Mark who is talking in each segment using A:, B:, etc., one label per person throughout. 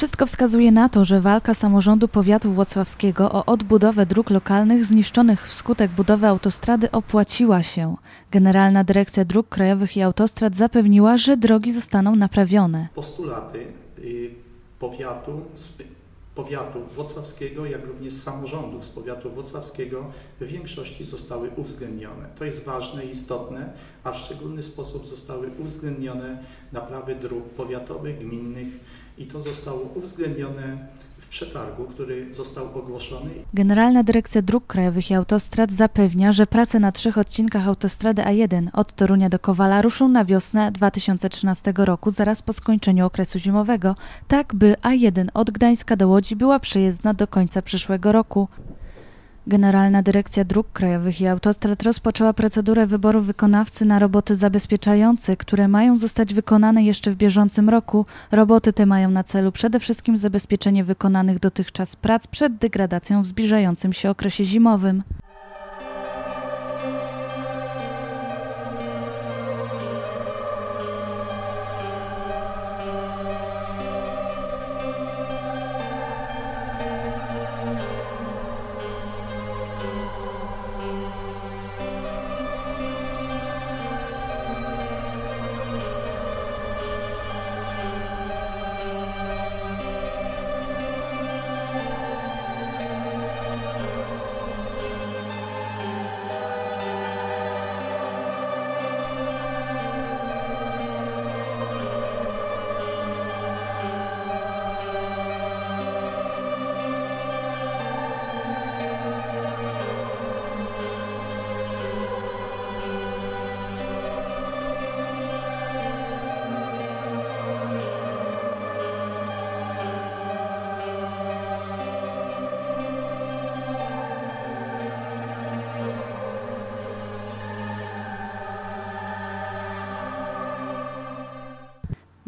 A: Wszystko wskazuje na to, że walka samorządu powiatu włocławskiego o odbudowę dróg lokalnych zniszczonych wskutek budowy autostrady opłaciła się. Generalna Dyrekcja Dróg Krajowych i Autostrad zapewniła, że drogi zostaną naprawione.
B: postulaty y, powiatu, powiatu włocławskiego, jak również samorządów z powiatu włocławskiego w większości zostały uwzględnione. To jest ważne i istotne, a w szczególny sposób zostały uwzględnione naprawy dróg powiatowych, gminnych i to zostało uwzględnione w przetargu, który został ogłoszony
A: Generalna Dyrekcja Dróg Krajowych i Autostrad zapewnia, że prace na trzech odcinkach autostrady A1 od Torunia do Kowala ruszą na wiosnę 2013 roku, zaraz po skończeniu okresu zimowego, tak by A1 od Gdańska do Łodzi była przejezdna do końca przyszłego roku. Generalna Dyrekcja Dróg Krajowych i Autostrad rozpoczęła procedurę wyboru wykonawcy na roboty zabezpieczające, które mają zostać wykonane jeszcze w bieżącym roku. Roboty te mają na celu przede wszystkim zabezpieczenie wykonanych dotychczas prac przed degradacją w zbliżającym się okresie zimowym.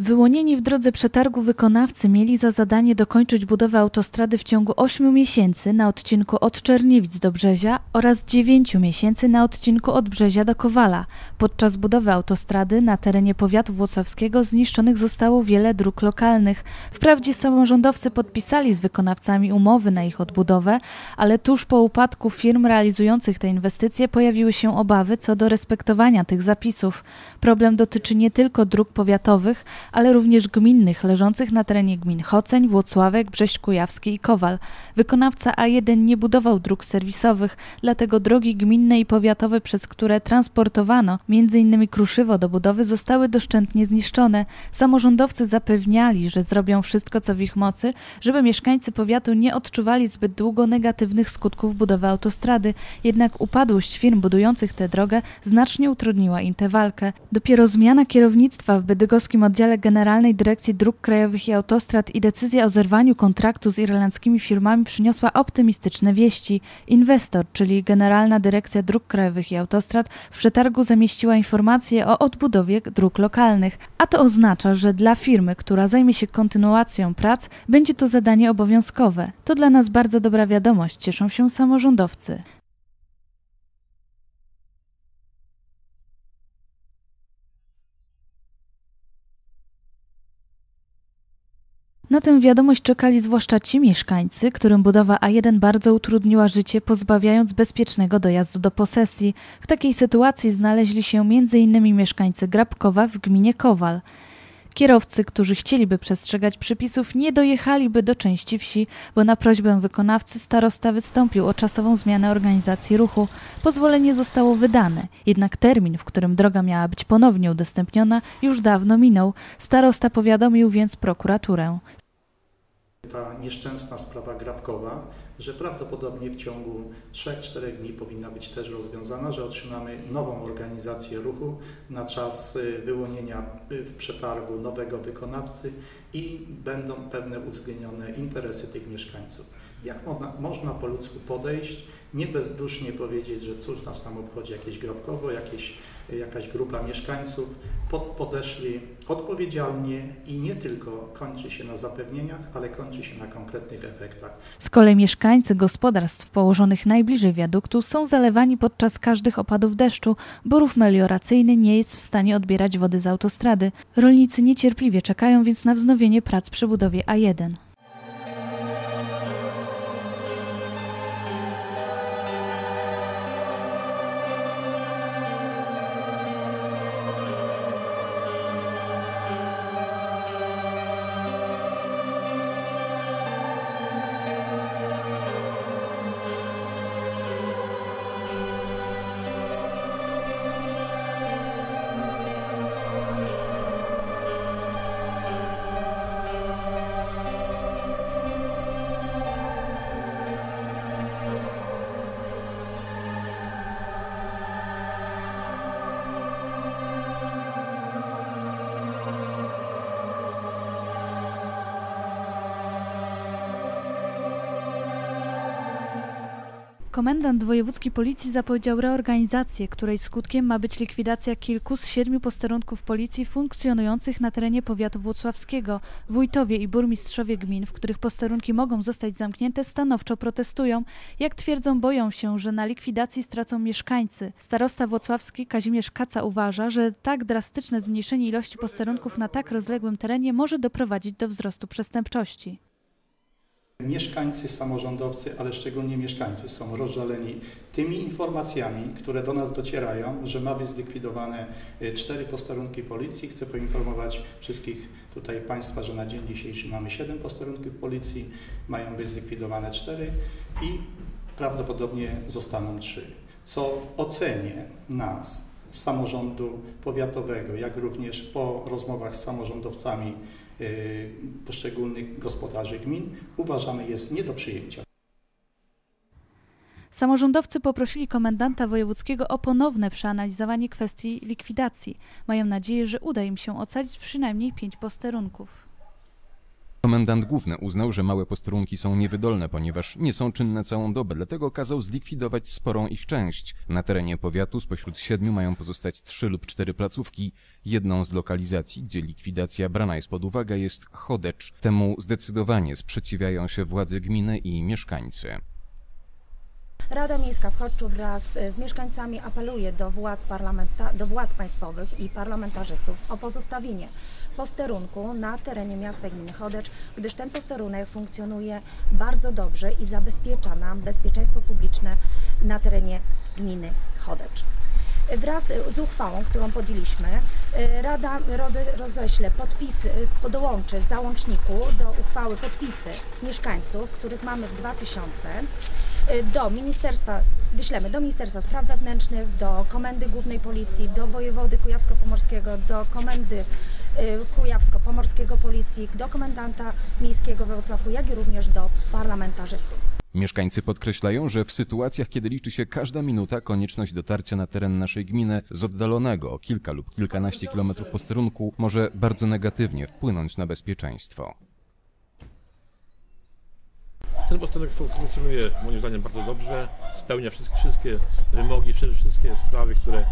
A: Wyłonieni w drodze przetargu wykonawcy mieli za zadanie dokończyć budowę autostrady w ciągu 8 miesięcy na odcinku od Czerniewic do Brzezia oraz 9 miesięcy na odcinku od Brzezia do Kowala. Podczas budowy autostrady na terenie powiatu włocławskiego zniszczonych zostało wiele dróg lokalnych. Wprawdzie samorządowcy podpisali z wykonawcami umowy na ich odbudowę, ale tuż po upadku firm realizujących te inwestycje pojawiły się obawy co do respektowania tych zapisów. Problem dotyczy nie tylko dróg powiatowych, ale również gminnych leżących na terenie gmin Choceń, Włocławek, Brześć Kujawski i Kowal. Wykonawca A1 nie budował dróg serwisowych, dlatego drogi gminne i powiatowe, przez które transportowano m.in. kruszywo do budowy, zostały doszczętnie zniszczone. Samorządowcy zapewniali, że zrobią wszystko, co w ich mocy, żeby mieszkańcy powiatu nie odczuwali zbyt długo negatywnych skutków budowy autostrady, jednak upadłość firm budujących tę drogę znacznie utrudniła im tę walkę. Dopiero zmiana kierownictwa w bydgoskim oddziale Generalnej Dyrekcji Dróg Krajowych i Autostrad i decyzja o zerwaniu kontraktu z irlandzkimi firmami przyniosła optymistyczne wieści. Inwestor, czyli Generalna Dyrekcja Dróg Krajowych i Autostrad, w przetargu zamieściła informacje o odbudowie dróg lokalnych, a to oznacza, że dla firmy, która zajmie się kontynuacją prac, będzie to zadanie obowiązkowe. To dla nas bardzo dobra wiadomość, cieszą się samorządowcy. Na tę wiadomość czekali zwłaszcza ci mieszkańcy, którym budowa A1 bardzo utrudniła życie, pozbawiając bezpiecznego dojazdu do posesji. W takiej sytuacji znaleźli się m.in. mieszkańcy Grabkowa w gminie Kowal. Kierowcy, którzy chcieliby przestrzegać przepisów, nie dojechaliby do części wsi, bo na prośbę wykonawcy starosta wystąpił o czasową zmianę organizacji ruchu. Pozwolenie zostało wydane, jednak termin, w którym droga miała być ponownie udostępniona, już dawno minął. Starosta powiadomił więc prokuraturę.
B: Ta nieszczęsna sprawa grabkowa, że prawdopodobnie w ciągu 3-4 dni powinna być też rozwiązana, że otrzymamy nową organizację ruchu na czas y, wyłonienia y, w przetargu nowego wykonawcy i będą pewne uwzględnione interesy tych mieszkańców. Jak można, można po ludzku podejść, nie bezdusznie powiedzieć, że cóż nas tam obchodzi jakieś grobkowo, jakieś, jakaś grupa mieszkańców, pod, podeszli odpowiedzialnie i nie tylko kończy się na zapewnieniach, ale kończy się na konkretnych efektach.
A: Z kolei mieszkańcy gospodarstw położonych najbliżej wiaduktu są zalewani podczas każdych opadów deszczu, bo rów melioracyjny nie jest w stanie odbierać wody z autostrady. Rolnicy niecierpliwie czekają więc na wznowienie prac przy budowie A1. Komendant wojewódzki policji zapowiedział reorganizację, której skutkiem ma być likwidacja kilku z siedmiu posterunków policji funkcjonujących na terenie powiatu włocławskiego. Wójtowie i burmistrzowie gmin, w których posterunki mogą zostać zamknięte, stanowczo protestują. Jak twierdzą, boją się, że na likwidacji stracą mieszkańcy. Starosta włocławski Kazimierz Kaca uważa, że tak drastyczne zmniejszenie ilości posterunków na tak rozległym terenie może doprowadzić do wzrostu przestępczości.
B: Mieszkańcy, samorządowcy, ale szczególnie mieszkańcy są rozżaleni tymi informacjami, które do nas docierają, że ma być zlikwidowane y, cztery posterunki policji. Chcę poinformować wszystkich tutaj Państwa, że na dzień dzisiejszy mamy siedem posterunków policji, mają być zlikwidowane cztery i prawdopodobnie zostaną trzy. Co w ocenie nas, samorządu powiatowego, jak również po rozmowach z samorządowcami poszczególnych gospodarzy gmin uważamy jest nie do przyjęcia.
A: Samorządowcy poprosili komendanta wojewódzkiego o ponowne przeanalizowanie kwestii likwidacji. Mają nadzieję, że uda im się ocalić przynajmniej pięć posterunków.
C: Komendant główny uznał, że małe posterunki są niewydolne, ponieważ nie są czynne całą dobę, dlatego kazał zlikwidować sporą ich część. Na terenie powiatu spośród siedmiu mają pozostać trzy lub cztery placówki. Jedną z lokalizacji, gdzie likwidacja brana jest pod uwagę, jest Chodecz. Temu zdecydowanie sprzeciwiają się władze gminy i mieszkańcy.
D: Rada Miejska w Chodczu wraz z mieszkańcami apeluje do władz, parlamenta- do władz państwowych i parlamentarzystów o pozostawienie posterunku na terenie miasta gminy Chodecz, gdyż ten posterunek funkcjonuje bardzo dobrze i zabezpiecza nam bezpieczeństwo publiczne na terenie gminy Chodecz. Wraz z uchwałą, którą podjęliśmy, Rada roześle podpisy, dołączy załączniku do uchwały podpisy mieszkańców, których mamy w 2000, y, do Ministerstwa, wyślemy do Ministerstwa Spraw Wewnętrznych, do Komendy Głównej Policji, do Wojewody Kujawsko-Pomorskiego, do Komendy y, Kujawsko-Pomorskiego Policji, do Komendanta Miejskiego we Wrocławiu, jak i również do parlamentarzystów.
C: Mieszkańcy podkreślają, że w sytuacjach, kiedy liczy się każda minuta, konieczność dotarcia na teren naszej gminy z oddalonego o kilka lub kilkanaście kilometrów posterunku może bardzo negatywnie wpłynąć na bezpieczeństwo.
E: Ten posterunek fun- funkcjonuje moim zdaniem bardzo dobrze, spełnia wszystkie, wszystkie wymogi, wszy- wszystkie sprawy, które e,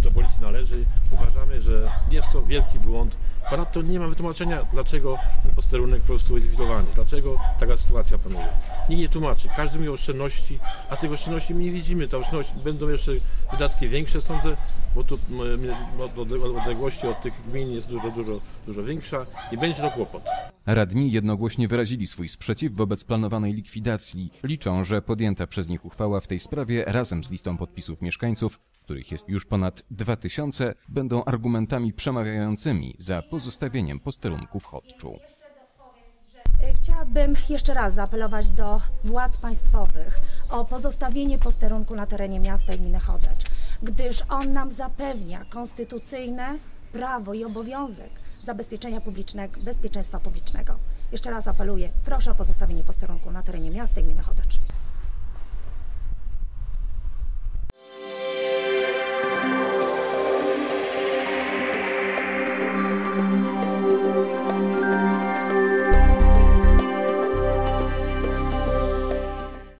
E: do policji należy. Uważamy, że jest to wielki błąd. Ponadto nie ma wytłumaczenia, dlaczego ten posterunek po prostu likwidowany, dlaczego taka sytuacja panuje. Nikt nie tłumaczy, każdy mówi o oszczędności, a tych oszczędności my nie widzimy. Te oszczędności będą jeszcze wydatki większe, sądzę, bo tu odległości od tych gmin jest dużo, dużo, dużo większa i będzie to kłopot.
C: Radni jednogłośnie wyrazili swój sprzeciw wobec planowanej likwidacji. Liczą, że podjęta przez nich uchwała w tej sprawie razem z listą podpisów mieszkańców, których jest już ponad 2000, będą argumentami przemawiającymi za pozostawieniem posterunku w Chodczu.
D: Chciałabym jeszcze raz zaapelować do władz państwowych o pozostawienie posterunku na terenie miasta gminy Chodecz, gdyż on nam zapewnia konstytucyjne prawo i obowiązek zabezpieczenia publicznego, bezpieczeństwa publicznego. Jeszcze raz apeluję, proszę o pozostawienie posterunku na terenie miasta gminy Chodecz.